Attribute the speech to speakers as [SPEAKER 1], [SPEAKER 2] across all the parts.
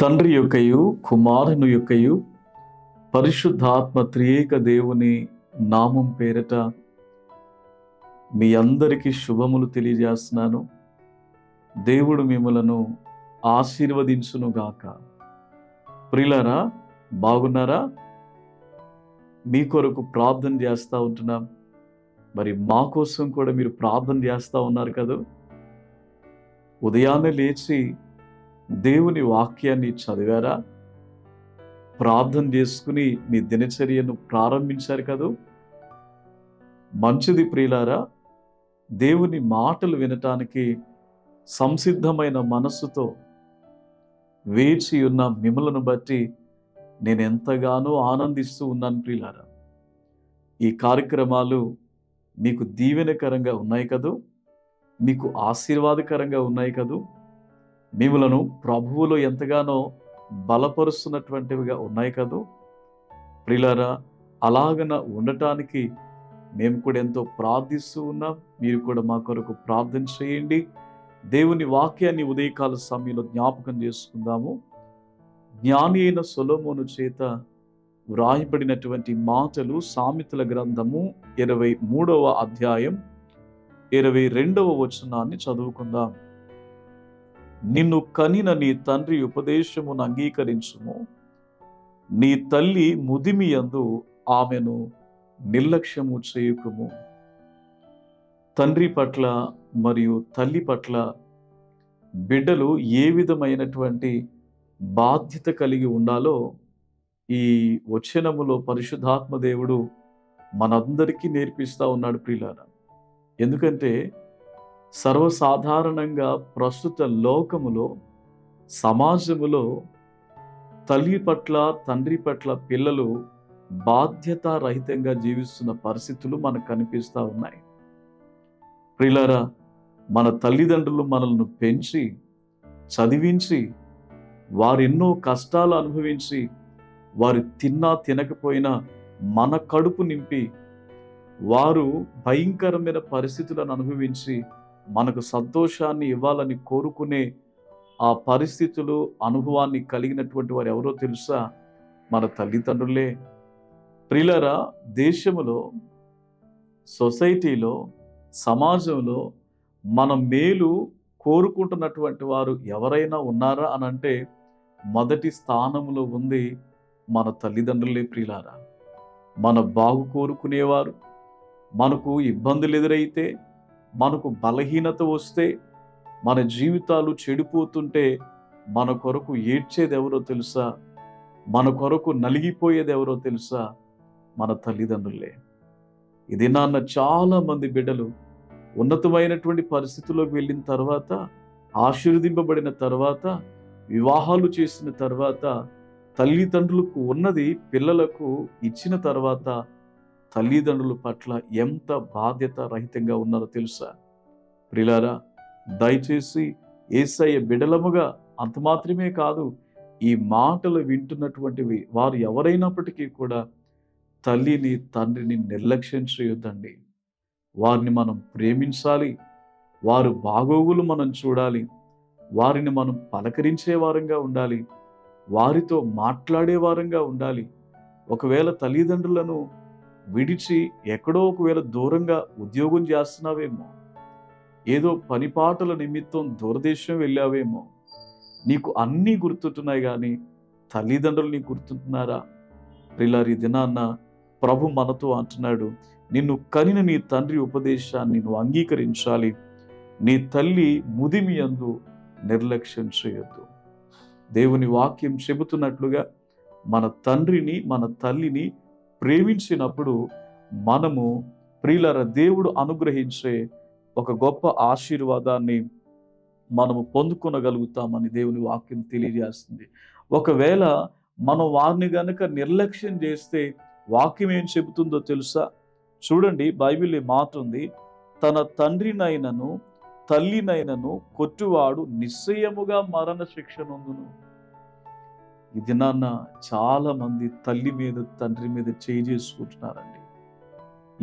[SPEAKER 1] తండ్రి యొక్కయు కుమారుని యొక్కయు పరిశుద్ధాత్మ త్రియేక దేవుని నామం పేరట మీ అందరికీ శుభములు తెలియజేస్తున్నాను. దేవుడు మిమ్మలను ఆశీర్వదించునుగాక ప్రిలరా బాగున్నారా? మీ కొరకు ప్రార్థన చేస్తూ ఉంటున్నాం. మరి మా కోసం కూడా మీరు ప్రార్థన చేస్తూ ఉన్నారు కదా? ఉదయాన్నే లేచి దేవుని వాక్యాన్ని చదివారా? ప్రార్థన చేసుకుని మీ దినచర్యను ప్రారంభించారు కదూ? మంచిది ప్రియులారా దేవుని మాటలు వినటానికి సంసిద్ధమైన మనస్సుతో వేచి ఉన్న మిమ్మలను బట్టి నేను ఎంతగానో ఆనందిస్తూ ఉన్నాను ప్రియులారా. ఈ కార్యక్రమాలు మీకు దీవెనకరంగా ఉన్నాయి కదూ? మీకు ఆశీర్వాదకరంగా ఉన్నాయి కదూ? మిమ్మలను ప్రభువులో ఎంతగానో బలపరుస్తున్నటువంటివిగా ఉన్నాయి కదూ. ప్రిలారా అలాగన ఉండటానికి మేము కూడా ఎంతో ప్రార్థిస్తూ ఉన్నాం. మీరు కూడా మా కొరకు ప్రార్థన చేయండి. దేవుని వాక్యాన్ని ఉదయకాల సమయంలో జ్ఞాపకం చేసుకుందాము. జ్ఞాని అయిన సొలోమోను చేత వ్రాయబడినటువంటి మాటలు సామెతల గ్రంథము ఇరవై మూడవ అధ్యాయం ఇరవై రెండవ వచనాన్ని చదువుకుందాం. నిన్ను కనిన నీ తండ్రి ఉపదేశమును అంగీకరించుము. నీ తల్లి ముదిమియందు ఆమెను నిర్లక్ష్యము చేయుకుము. తండ్రి పట్ల మరియు తల్లి పట్ల బిడ్డలు ఏ విధమైనటువంటి బాధ్యత కలిగి ఉండాలో ఈ వచనములో పరిశుద్ధాత్మ దేవుడు మనందరికీ నేర్పిస్తూ ఉన్నాడు ప్రియులారా. ఎందుకంటే సర్వసాధారణంగా ప్రస్తుత లోకములో సమాజములో తల్లి పట్ల తండ్రి పట్ల పిల్లలు బాధ్యతారహితంగా జీవిస్తున్న పరిస్థితులు మనకు కనిపిస్తూ ఉన్నాయి. ప్రిలరా మన తల్లిదండ్రులు మనల్ని పెంచి చదివించి వారెన్నో కష్టాలు అనుభవించి వారు తిన్నా తినకపోయినా మన కడుపు నింపి వారు భయంకరమైన పరిస్థితులను అనుభవించి మనకు సంతోషాన్ని ఇవ్వాలని కోరుకునే ఆ పరిస్థితులు అనుభవాన్ని కలిగినటువంటి వారు ఎవరో తెలుసా? మన తల్లిదండ్రులే. ప్రిలరా దేశంలో సొసైటీలో సమాజంలో మన మేలు కోరుకుంటున్నటువంటి వారు ఎవరైనా ఉన్నారా అని అంటే మొదటి స్థానంలో ఉంది మన తల్లిదండ్రులే ప్రియులారా మన బాగు కోరుకునేవారు. మనకు ఇబ్బందులు ఎదురైతే మనకు బలహీనత వస్తే మన జీవితాలు చెడిపోతుంటే మన కొరకు ఏడ్చేది ఎవరో తెలుసా? మన కొరకు నలిగిపోయేది ఎవరో తెలుసా? మన తల్లిదండ్రులే. ఇది నాన్న చాలా మంది బిడ్డలు ఉన్నతమైనటువంటి పరిస్థితుల్లోకి వెళ్ళిన తర్వాత ఆశీర్వదింపబడిన తర్వాత వివాహాలు చేసిన తర్వాత తల్లిదండ్రులకు ఉన్నది పిల్లలకు ఇచ్చిన తర్వాత తల్లిదండ్రుల పట్ల ఎంత బాధ్యత రహితంగా ఉన్నారో తెలుసా? ప్రిలారా దయచేసి ఏసయ్య బిడలముగా అంత మాత్రమే కాదు ఈ మాటలు వింటున్నటువంటివి వారు ఎవరైనప్పటికీ కూడా తల్లిని తండ్రిని నిర్లక్ష్యం చేయొద్దండి. వారిని మనం ప్రేమించాలి వారు బాగోగులు మనం చూడాలి వారిని మనం పలకరించే వారంగా ఉండాలి వారితో మాట్లాడే వారంగా ఉండాలి. ఒకవేళ తల్లిదండ్రులను విడిచి ఎక్కడో ఒకవేళ దూరంగా ఉద్యోగం చేస్తున్నావేమో ఏదో పనిపాటల నిమిత్తం దూరదేశం వెళ్ళావేమో నీకు అన్నీ గుర్తుంటున్నాయి కానీ తల్లిదండ్రులు నీకు గుర్తుంటున్నారా? ప్రిలారి దినాన్న ప్రభు మనతో అంటున్నాడు నిన్ను కనిన నీ తండ్రి ఉపదేశాన్ని నువ్వు అంగీకరించాలి. నీ తల్లి ముదిమి అందు నిర్లక్ష్యం చేయొద్దు. దేవుని వాక్యం చెబుతున్నట్లుగా మన తండ్రిని మన తల్లిని ప్రేమించినప్పుడు మనము ప్రియులర దేవుడు అనుగ్రహించే ఒక గొప్ప ఆశీర్వాదాన్ని మనము పొందుకొనగలుగుతామని దేవుని వాక్యం తెలియజేస్తుంది. ఒకవేళ మనం వారిని గనుక నిర్లక్ష్యం చేస్తే వాక్యం ఏం చెబుతుందో తెలుసా? చూడండి బైబిల్ మాట ఉంది. తన తండ్రినైనను తల్లినైనను కొట్టువాడు నిశ్చయముగా మరణ శిక్ష నొందును. ఈ దినాన్న చాలామంది తల్లి మీద తండ్రి మీద చేయి చేసుకుంటున్నారండి.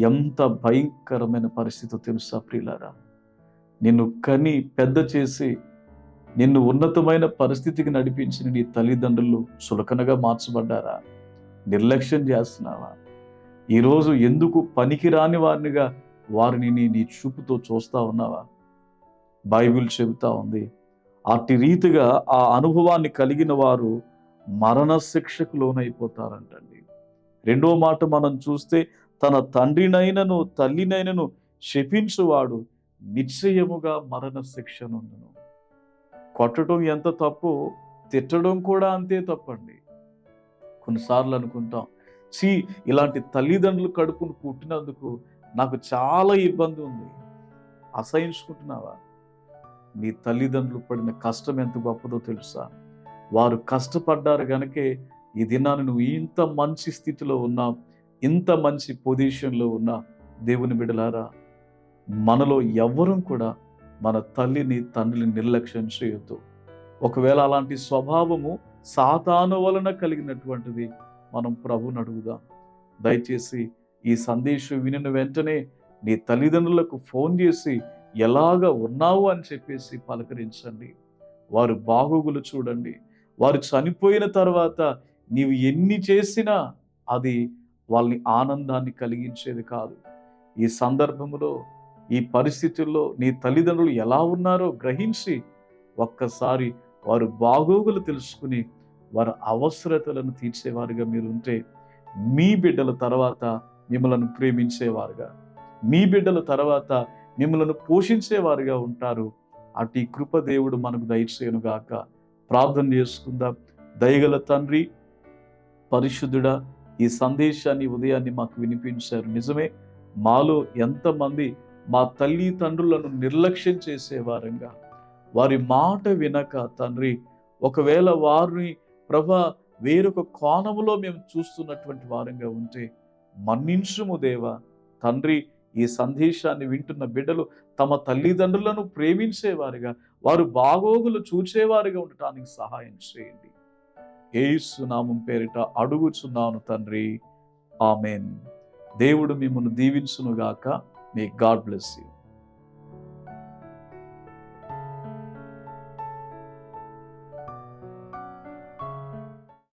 [SPEAKER 1] ఎంత భయంకరమైన పరిస్థితి తెలుసా ప్రియులారా? నిన్ను కని పెద్ద చేసి నిన్ను ఉన్నతమైన పరిస్థితికి నడిపించిన నీ తల్లిదండ్రులు చులకనగా మార్చబడ్డారా? నిర్లక్ష్యం చేస్తున్నావా? ఈరోజు ఎందుకు పనికిరాని వారినిగా వారిని నీ నీ చూపుతో చూస్తా ఉన్నావా? బైబిల్ చెబుతా ఉంది. అట్టి రీతిగా ఆ అనుభవాన్ని కలిగిన వారు మరణ శిక్షకు లోనైపోతారంటండి. రెండో మాట మనం చూస్తే తన తండ్రినైనను తల్లినైనను శపించువాడు నిశ్చయముగా మరణ శిక్షనుందును కొట్టడం ఎంత తప్పు తిట్టడం కూడా అంతే తప్పండి. కొన్నిసార్లు అనుకుంటాం సి ఇలాంటి తల్లిదండ్రులు కడుపును పుట్టినందుకు నాకు చాలా ఇబ్బంది ఉంది. అసహించుకుంటున్నావా? నీ తల్లిదండ్రులు పడిన కష్టం ఎంత గొప్పదో తెలుసా? వారు కష్టపడ్డారు కనుకే ఈ దినాన్ని నువ్వు ఇంత మంచి స్థితిలో ఉన్నా ఇంత మంచి పొజిషన్లో ఉన్నా దేవుని బిడలారా మనలో ఎవ్వరం కూడా మన తల్లిని తండ్రిని నిర్లక్ష్యం చేయొద్దు. ఒకవేళ అలాంటి స్వభావము సాతాను వలన కలిగినటువంటిది మనం ప్రభుని అడుగుదాం. దయచేసి ఈ సందేశం వినిన వెంటనే నీ తల్లిదండ్రులకు ఫోన్ చేసి ఎలాగ ఉన్నావు అని చెప్పేసి పలకరించండి. వారు బాగోగులు చూడండి. వారు చనిపోయిన తర్వాత నీవు ఎన్ని చేసినా అది వాళ్ళని ఆనందాన్ని కలిగించేది కాదు. ఈ సందర్భంలో ఈ పరిస్థితుల్లో నీ తల్లిదండ్రులు ఎలా ఉన్నారో గ్రహించి ఒక్కసారి వారు బాగోగులు తెలుసుకుని వారి అవసరతలను తీర్చేవారుగా మీరు ఉంటే మీ బిడ్డల తర్వాత మిమ్మలను ప్రేమించేవారుగా మీ బిడ్డల తర్వాత మిమ్మలను పోషించేవారుగా ఉంటారు. అటు కృపదేవుడు మనకు దయచేయనుగాక. ప్రార్థన చేసుకుందాం. దయగల తండ్రి పరిశుద్ధుడా ఈ సందేశాన్ని ఉదయాన్ని మాకు వినిపించారు. నిజమే మాలో ఎంతమంది మా తల్లి తండ్రులను నిర్లక్ష్యం చేసేవారంగా. వారి మాట వినక తండ్రి ఒకవేళ వారిని ప్రభ వేరొక కోణములో మేము చూస్తున్నటువంటి వారంగా ఉంటే మన్నించుము దేవా. తండ్రి ఈ సందేశాన్ని వింటున్న బిడ్డలు తమ తల్లిదండ్రులను ప్రేమించేవారుగా వారు బాగోగులు చూచేవారుగా ఉండటానికి సహాయం చేయండి. ఏసునామం పేరిట అడుగుచున్నాను తండ్రి. ఆమెన్. దేవుడు మిమ్మల్ని దీవించునుగాక. మీ గాడ్ బ్లెస్ యూ